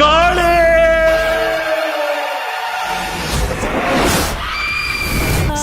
காள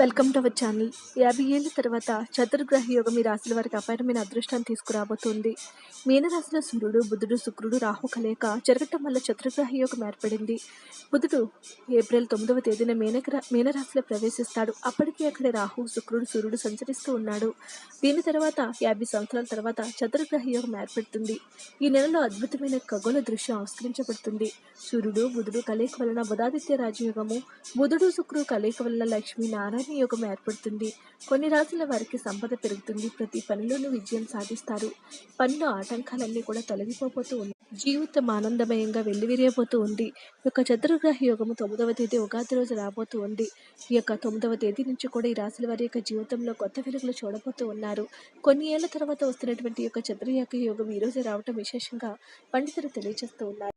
Welcome to our channel. యాభై ఏళ్ళ తర్వాత చతుర్గ్రహ యోగం ఈ రాశుల వారికి అపారమైన అదృష్టాన్ని తీసుకురాబోతుంది. మీనరాశిలో సూర్యుడు బుధుడు శుక్రుడు రాహు కలయిక జరగటం వల్ల చతుర్గ్రహ యోగం ఏర్పడింది. బుధుడు ఏప్రిల్ తొమ్మిదవ తేదీన మీనగ్ర మీనరాశిలో ప్రవేశిస్తాడు. అప్పటికే అక్కడ రాహు శుక్రుడు సూర్యుడు సంచరిస్తూ ఉన్నాడు. దీని తర్వాత యాభై సంవత్సరాల తర్వాత చతుర్గ్రహ యోగం ఏర్పడుతుంది. ఈ నెలలో అద్భుతమైన ఖగోళ దృశ్యం ఆవిష్కరించబడుతుంది. సూర్యుడు బుధుడు కలయిక వలన బుధాదిత్య రాజయోగము బుధుడు శుక్రుడు కలయిక వలన లక్ష్మీ నారాయణ యోగం ఏర్పడుతుంది. కొన్ని రాసుల వారికి సంపద పెరుగుతుంది. ప్రతి పనిలోనూ విజయం సాధిస్తారు. పనిలో ఆటంకాలన్నీ కూడా తొలగిపోతూ ఉన్నాయి. జీవితం ఆనందమయంగా వెల్లివిరియబోతూ ఉంది. ఈ యొక్క చతుర్గ్రహ యోగము తొమ్మిదవ తేదీ ఉగాది రోజు రాబోతూ ఉంది. ఈ యొక్క తొమ్మిదవ తేదీ నుంచి కూడా ఈ రాశుల వారి యొక్క జీవితంలో కొత్త వెలుగులు చూడబోతూ ఉన్నారు. కొన్ని ఏళ్ళ తర్వాత వస్తున్నటువంటి ఈ యొక్క చతుర్యాక యోగం ఈ రోజు రావటం విశేషంగా పండితులు తెలియజేస్తూ ఉన్నారు.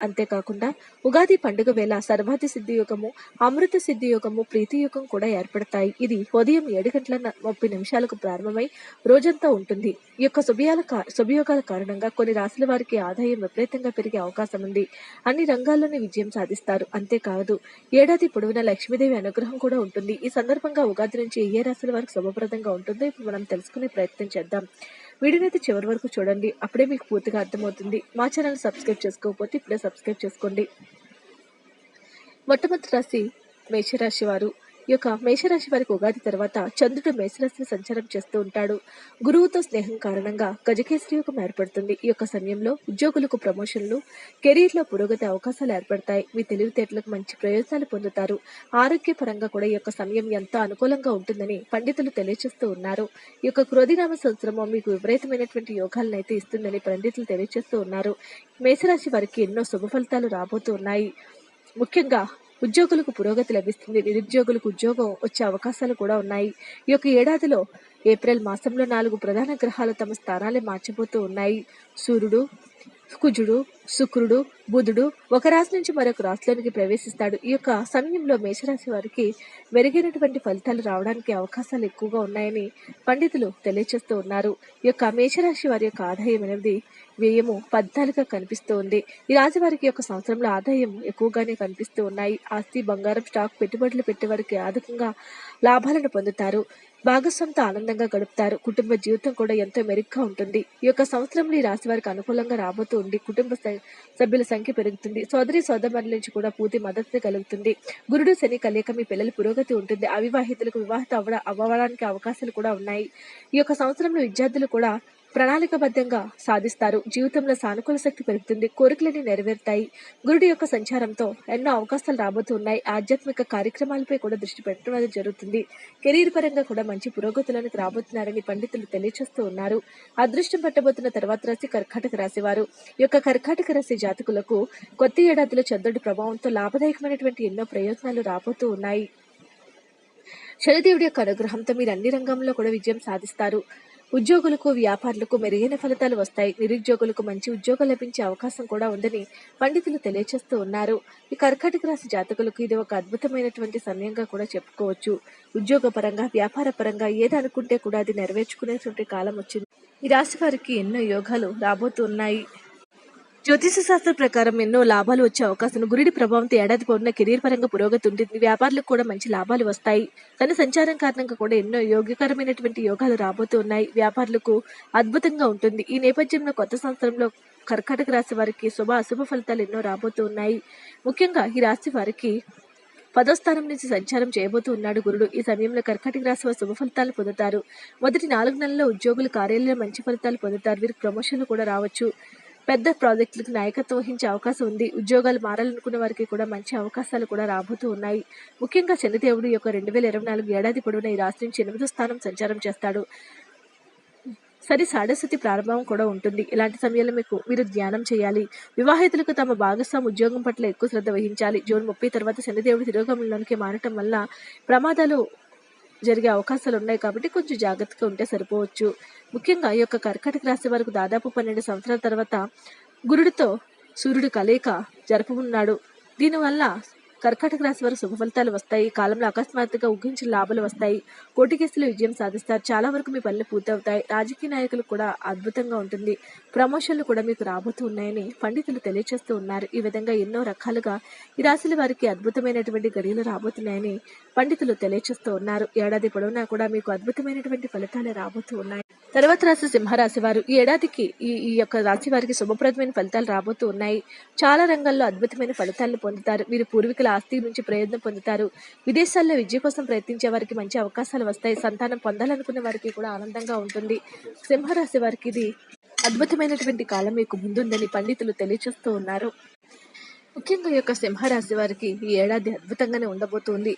అంతేకాకుండా ఉగాది పండుగ వేళ సర్వాధి సిద్ధి యుగము అమృత సిద్ధి యుగము ప్రీతి యుగం కూడా ఏర్పడతాయి. ఇది ఉదయం ఏడు గంటల ముప్పై నిమిషాలకు ప్రారంభమై రోజంతా ఉంటుంది. ఈ యొక్క శుభయాల శుభయోగాల కారణంగా కొన్ని రాశుల వారికి ఆదాయం విపరీతంగా పెరిగే అవకాశం ఉంది. అన్ని రంగాల్లోనే విజయం సాధిస్తారు. అంతేకాదు ఏడాది పొడవునా లక్ష్మీదేవి అనుగ్రహం కూడా ఉంటుంది. ఈ సందర్భంగా ఉగాది నుంచి ఏ రాశుల వారికి శుభప్రదంగా ఉంటుందో ఇప్పుడు మనం తెలుసుకునే ప్రయత్నం చేద్దాం. వీడియోనైతే చివరి వరకు చూడండి. అప్పుడే మీకు పూర్తిగా అర్థమవుతుంది. మా ఛానల్ సబ్స్క్రైబ్ చేసుకోకపోతే ఇప్పుడే సబ్స్క్రైబ్ చేసుకోండి. మొట్టమొదటి రాశి మేషరాశి వారు. యొక్క మేషరాశి వారికి ఉగాది తర్వాత చంద్రుడు మేషరాశిని సంచారం చేస్తూ ఉంటాడు. గురువుతో స్నేహం కారణంగా గజకేసరి యోగం ఏర్పడుతుంది. ఈ యొక్క సమయంలో ఉద్యోగులకు ప్రమోషన్లు కెరీర్లో పురోగతి అవకాశాలు ఏర్పడతాయి. మీ తెలివితేటలకు మంచి ప్రయోజనాలు పొందుతారు. ఆరోగ్యపరంగా కూడా ఈ యొక్క సమయం ఎంతో అనుకూలంగా ఉంటుందని పండితులు తెలియజేస్తూ ఉన్నారు. ఈ యొక్క క్రోధినామ సంవత్సరము మీకు విపరీతమైనటువంటి యోగాలను అయితే ఇస్తుందని పండితులు తెలియజేస్తూ ఉన్నారు. మేషరాశి వారికి ఎన్నో శుభ ఫలితాలు రాబోతూ ఉన్నాయి. ముఖ్యంగా ఉద్యోగులకు పురోగతి లభిస్తుంది. నిరుద్యోగులకు ఉద్యోగం వచ్చే అవకాశాలు కూడా ఉన్నాయి. ఈ యొక్క ఏడాదిలో ఏప్రిల్ మాసంలో నాలుగు ప్రధాన గ్రహాలు తమ స్థానాలే మార్చిపోతూ ఉన్నాయి. సూర్యుడు కుజుడు శుక్రుడు బుధుడు ఒక రాశి నుంచి మరొక రాశిలోనికి ప్రవేశిస్తాడు. ఈ యొక్క సమయంలో మేషరాశి వారికి మెరుగైనటువంటి ఫలితాలు రావడానికి అవకాశాలు ఎక్కువగా ఉన్నాయని పండితులు తెలియజేస్తూ ఉన్నారు. ఈ యొక్క మేషరాశి వారి యొక్క ఆదాయం అనేది వ్యయము పద్నాలుగుగా కనిపిస్తూ ఉంది. ఈ రాశి వారికి యొక్క సంవత్సరంలో ఆదాయం ఎక్కువగానే కనిపిస్తూ ఉన్నాయి. ఆస్తి బంగారం స్టాక్ పెట్టుబడులు పెట్టేవారికి ఆర్థికంగా లాభాలను పొందుతారు. భాగస్వామితో ఆనందంగా గడుపుతారు. కుటుంబ జీవితం కూడా ఎంతో మెరుగ్గా ఉంటుంది. ఈ యొక్క సంవత్సరంలో ఈ రాశి వారికి అనుకూలంగా రాబోతూ ఉండి కుటుంబ సభ్యుల సంఖ్య పెరుగుతుంది. సోదరి సోదరుల నుంచి కూడా పూర్తి మద్దతు కలుగుతుంది. గురుడు శని కలయిక మీ పిల్లల పురోగతి ఉంటుంది. అవివాహితులకు వివాహిత అవ్వడ అవ్వడానికి అవకాశాలు కూడా ఉన్నాయి. ఈ యొక్క సంవత్సరంలో విద్యార్థులు కూడా ప్రణాళికబద్ధంగా సాధిస్తారు. జీవితంలో సానుకూల శక్తి పెరుగుతుంది. కోరికలన్నీ నెరవేరుతాయి. గురుడి యొక్క సంచారంతో ఎన్నో అవకాశాలు రాబోతున్నాయి. ఆధ్యాత్మిక కార్యక్రమాలపై కూడా దృష్టి పెట్టడం అనేది జరుగుతుంది. కెరీర్ పరంగా కూడా మంచి పురోగతులను రాబోతున్నారని పండితులు తెలియజేస్తూ ఉన్నారు. అదృష్టం పట్టబోతున్న తర్వాత రాశి కర్కాటక రాశి వారు. ఈ యొక్క కర్కాటక రాశి జాతకులకు కొత్త ఏడాదిలో చంద్రుడి ప్రభావంతో లాభదాయకమైనటువంటి ఎన్నో ప్రయోజనాలు రాబోతూ ఉన్నాయి. శనిదేవుడి యొక్క అనుగ్రహంతో మీరు అన్ని రంగంలో కూడా విజయం సాధిస్తారు. ఉద్యోగులకు వ్యాపారులకు మెరుగైన ఫలితాలు వస్తాయి. నిరుద్యోగులకు మంచి ఉద్యోగం లభించే అవకాశం కూడా ఉందని పండితులు తెలియజేస్తూ ఉన్నారు. ఈ కర్కాటక రాశి జాతకులకు ఇది ఒక అద్భుతమైనటువంటి సమయంగా కూడా చెప్పుకోవచ్చు. ఉద్యోగ పరంగా వ్యాపార పరంగా ఏది అనుకుంటే కూడా అది నెరవేర్చుకునేటువంటి కాలం వచ్చింది. ఈ రాశి వారికి ఎన్నో యోగాలు రాబోతున్నాయి. జ్యోతిష శాస్త్ర ప్రకారం ఎన్నో లాభాలు వచ్చే అవకాశం. గురుడి ప్రభావంతో ఏడాది పొడిన కెరీర్ పరంగా పురోగతి ఉంటుంది. వ్యాపారులకు కూడా మంచి లాభాలు వస్తాయి. తన సంచారం కారణంగా కూడా ఎన్నో యోగ్యకరమైనటువంటి యోగాలు రాబోతూ ఉన్నాయి. వ్యాపారులకు అద్భుతంగా ఉంటుంది. ఈ నేపథ్యంలో కొత్త సంవత్సరంలో కర్కాటక రాశి వారికి శుభ అశుభ ఫలితాలు ఎన్నో రాబోతూ ఉన్నాయి. ముఖ్యంగా ఈ రాశి వారికి పదో స్థానం నుంచి సంచారం చేయబోతూ ఉన్నాడు గురుడు. ఈ సమయంలో కర్కాటక రాశి వారు శుభ ఫలితాలు పొందుతారు. మొదటి నాలుగు నెలల్లో ఉద్యోగులు కార్యాలయంలో మంచి ఫలితాలు పొందుతారు. వీరికి ప్రమోషన్లు కూడా రావచ్చు. పెద్ద ప్రాజెక్టులకు నాయకత్వం వహించే అవకాశం ఉంది. ఉద్యోగాలు మారాలనుకున్న వారికి కూడా మంచి అవకాశాలు కూడా రాబోతూ ఉన్నాయి. ముఖ్యంగా శనిదేవుడు యొక్క రెండు వేల ఇరవై నాలుగు ఏడాది పొడవున ఈ రాశి నుంచి ఎనిమిదో స్థానం సంచారం చేస్తాడు. సరి సాడస్థితి ప్రారంభం కూడా ఉంటుంది. ఇలాంటి సమయంలో మీకు మీరు ధ్యానం చేయాలి. వివాహితులకు తమ భాగస్వామి ఉద్యోగం పట్ల ఎక్కువ శ్రద్ధ వహించాలి. జూన్ ముప్పై తర్వాత శనిదేవుడు తిరోగమనంలోనికి మారటం వల్ల ప్రమాదాలు జరిగే అవకాశాలు ఉన్నాయి కాబట్టి కొంచెం జాగ్రత్తగా ఉంటే సరిపోవచ్చు. ముఖ్యంగా ఈ యొక్క కర్కాటక రాశి వరకు దాదాపు పన్నెండు సంవత్సరాల తర్వాత గురుడితో సూర్యుడు కలయిక జరపనున్నాడు. దీనివల్ల కర్కాటక రాశి వారు శుభ ఫలితాలు వస్తాయి. కాలంలో అకస్మాత్తుగా ఊహించిన లాభాలు వస్తాయి. కోటి కేసులు విజయం సాధిస్తారు. చాలా వరకు మీ పనులు పూర్తవుతాయి. రాజకీయ నాయకులు కూడా అద్భుతంగా ఉంటుంది. ప్రమోషన్లు కూడా మీకు రాబోతూ ఉన్నాయని పండితులు తెలియజేస్తూ ఉన్నారు. ఈ విధంగా ఎన్నో రకాలుగా ఈ రాశుల వారికి అద్భుతమైనటువంటి గడియలు రాబోతున్నాయని పండితులు తెలియజేస్తూ ఉన్నారు. ఏడాది పొడవునా కూడా మీకు అద్భుతమైనటువంటి ఫలితాలు రాబోతూ ఉన్నాయి. తర్వాత రాశి సింహరాశి వారు ఈ ఏడాదికి ఈ ఈ యొక్క రాశి వారికి శుభప్రదమైన ఫలితాలు రాబోతూ ఉన్నాయి. చాలా రంగాల్లో అద్భుతమైన ఫలితాలను పొందుతారు. మీరు పూర్వీకుల ఆస్తి నుంచి ప్రయోజనం పొందుతారు. విదేశాల్లో విద్య కోసం ప్రయత్నించే వారికి మంచి అవకాశాలు వస్తాయి. సంతానం పొందాలనుకున్న వారికి కూడా ఆనందంగా ఉంటుంది. సింహరాశి వారికి ఇది అద్భుతమైనటువంటి కాలం మీకు ముందుందని పండితులు తెలియచేస్తూ ఉన్నారు. ముఖ్యంగా ఈ యొక్క సింహరాశి వారికి ఈ ఏడాది అద్భుతంగానే ఉండబోతుంది.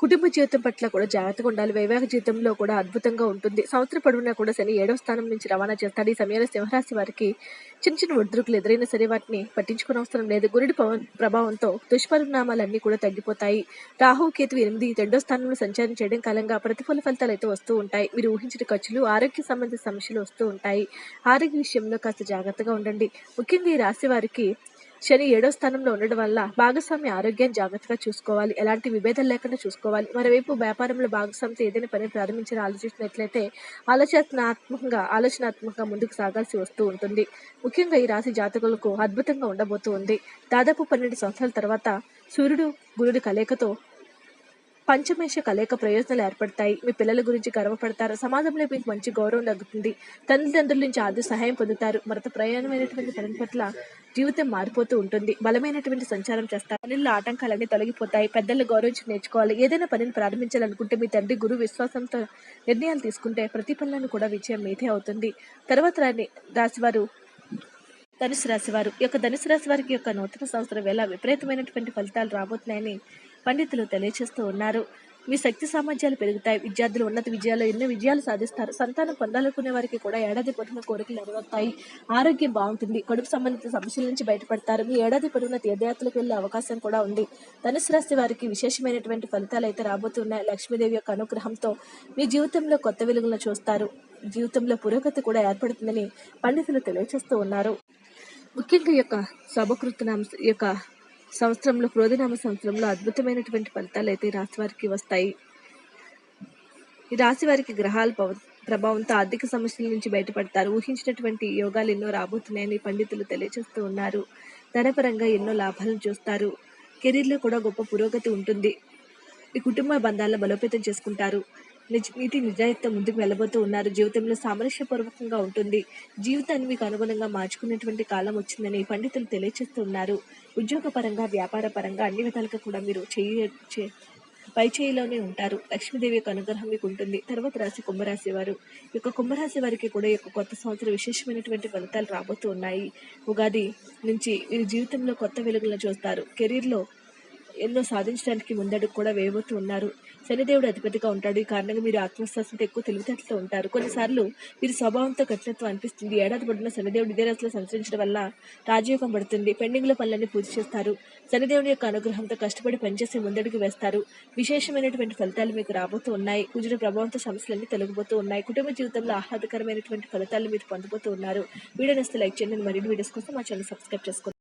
కుటుంబ జీవితం పట్ల కూడా జాగ్రత్తగా ఉండాలి. వైవాహిక జీవితంలో కూడా అద్భుతంగా ఉంటుంది. సంవత్సరం పొడవునా కూడా శని ఏడవ స్థానం నుంచి రవాణా చేస్తాడు. ఈ సమయంలో సింహరాశి వారికి చిన్న చిన్న ఒడిదుడుకులు ఎదురైనా సరే వాటిని పట్టించుకునే అవసరం లేదు. గురుడి పవ- ప్రభావంతో దుష్పరిణామాలన్నీ కూడా తగ్గిపోతాయి. రాహు కేతు ఎనిమిది రెండో స్థానంలో సంచారం చేయడం కాలంగా ప్రతిఫల ఫలితాలు అయితే వస్తూ ఉంటాయి. మీరు ఊహించిన ఖర్చులు ఆరోగ్య సంబంధిత సమస్యలు వస్తూ ఉంటాయి. ఆరోగ్య విషయంలో కాస్త జాగ్రత్తగా ఉండండి. ముఖ్యంగా ఈ రాశి వారికి శని ఏడో స్థానంలో ఉండడం వల్ల భాగస్వామి ఆరోగ్యం జాగ్రత్తగా చూసుకోవాలి. ఎలాంటి విభేదాలు లేకుండా చూసుకోవాలి. మరోవైపు వ్యాపారంలో భాగస్వామితో ఏదైనా పని ప్రారంభించిన ఆలోచించినట్లయితే ఆలోచనాత్మకంగా ఆలోచనాత్మకంగా ముందుకు సాగాల్సి వస్తూ ఉంటుంది. ముఖ్యంగా ఈ రాశి జాతకులకు అద్భుతంగా ఉండబోతూ ఉంది దాదాపు పన్నెండు సంవత్సరాల తర్వాత సూర్యుడు గురుడి కలయికతో పంచమేష కలయిక ప్రయోజనాలు ఏర్పడతాయి. మీ పిల్లల గురించి గర్వపడతారు. సమాజంలో మీకు మంచి గౌరవం తగ్గుతుంది తల్లిదండ్రుల నుంచి ఆర్థిక సహాయం పొందుతారు. మరత ప్రయాణమైనటువంటి పని పట్ల జీవితం మారిపోతూ ఉంటుంది. బలమైనటువంటి సంచారం చేస్తారు. పనుల్లో ఆటంకాలన్నీ తొలగిపోతాయి. పెద్దలు గౌరవించి నేర్చుకోవాలి. ఏదైనా పనిని ప్రారంభించాలనుకుంటే మీ తండ్రి గురు విశ్వాసంతో నిర్ణయాలు తీసుకుంటే ప్రతిఫలాన్ని కూడా విజయం మీదే అవుతుంది. తర్వాత రాని రాశివారు ధనుసు రాశి వారు ఈ యొక్క ధనుసు రాశి వారికి యొక్క నూతన సంవత్సరం వేళ విపరీతమైనటువంటి ఫలితాలు రాబోతున్నాయని పండితులు తెలియజేస్తూ ఉన్నారు. మీ శక్తి సామర్థ్యాలు పెరుగుతాయి. విద్యార్థులు ఉన్నత విజయాలు ఎన్నో విజయాలు సాధిస్తారు. సంతానం పొందాలనుకునే వారికి కూడా ఏడాది పొడవున కోరికలు నెరవేరుతాయి. ఆరోగ్యం బాగుంటుంది. కడుపు సంబంధిత సమస్యల నుంచి బయటపడతారు. మీ ఏడాది పొడవున తీర్థయాత్రలకు వెళ్ళే అవకాశం కూడా ఉంది. ధనుసు రాశి వారికి విశేషమైనటువంటి ఫలితాలు అయితే రాబోతున్నాయి. లక్ష్మీదేవి యొక్క అనుగ్రహంతో మీ జీవితంలో కొత్త వెలుగులను చూస్తారు. జీవితంలో పురోగతి కూడా ఏర్పడుతుందని పండితులు తెలియజేస్తూ ఉన్నారు. ముఖ్యంగా యొక్క శుభకృతనాంశ యొక్క సంవత్సరంలో క్రోధనామ సంవత్సరంలో అద్భుతమైనటువంటి ఫలితాలు అయితే రాశి వారికి వస్తాయి. ఈ రాశి వారికి గ్రహాల ప్రభావంతో ఆర్థిక సమస్యల నుంచి బయటపడతారు. ఊహించినటువంటి యోగాలు ఎన్నో రాబోతున్నాయని పండితులు తెలియజేస్తూ ఉన్నారు. ధనపరంగా ఎన్నో లాభాలను చూస్తారు. కెరీర్లో కూడా గొప్ప పురోగతి ఉంటుంది. ఈ కుటుంబ బంధాలను బలోపేతం చేసుకుంటారు. నిజ నీతి నిజాయితీతో ముందుకు వెళ్ళబోతూ ఉన్నారు. జీవితంలో సామరస్యపూర్వకంగా ఉంటుంది. జీవితాన్ని మీకు అనుగుణంగా మార్చుకునేటువంటి కాలం వచ్చిందని పండితులు తెలియజేస్తున్నారు ఉద్యోగపరంగా వ్యాపార పరంగా అన్ని విధాలుగా కూడా మీరు చేయ పైచేయిలోనే పై చేయిలోనే ఉంటారు. లక్ష్మీదేవి యొక్క అనుగ్రహం మీకు ఉంటుంది. తర్వాత రాశి కుంభరాశి వారు. ఈ యొక్క కుంభరాశి వారికి కూడా ఈ యొక్క కొత్త సంవత్సరం విశేషమైనటువంటి ఫలితాలు రాబోతూ ఉన్నాయి. ఉగాది నుంచి వీరి జీవితంలో కొత్త వెలుగులను చూస్తారు. కెరీర్లో ఎన్నో సాధించడానికి ముందడుగు కూడా వేయబోతూ ఉన్నారు. శనిదేవుడు అధిపతిగా ఉంటాడు. ఈ కారణంగా మీరు ఆత్మవిశ్వాసంతో ఎక్కువ తెలివితేటలతో ఉంటారు. కొన్నిసార్లు మీరు స్వభావంతో కఠినత్వం అనిపిస్తుంది. ఏడాది పడిన శనిదేవుడు ఇదే రాశిలో సంచరించడం వల్ల రాజయోగం పడుతుంది. పెండింగ్లో పనులన్నీ పూర్తి చేస్తారు. శనిదేవుని యొక్క అనుగ్రహంతో కష్టపడి పనిచేసి ముందడుగు వేస్తారు. విశేషమైనటువంటి ఫలితాలు మీకు రాబోతూ ఉన్నాయి. కుజుల ప్రభావంతో సమస్యలన్నీ తొలగిపోతూ ఉన్నాయి. కుటుంబ జీవితంలో ఆహ్లాదకరమైనటువంటి ఫలితాలు మీరు పొందబోతూ ఉన్నారు. వీడియో నస్తే లైక్ చేయండి. మరిన్ని వీడియోస్ కోసం మా ఛానల్ సబ్స్క్రైబ్ చేసుకోండి.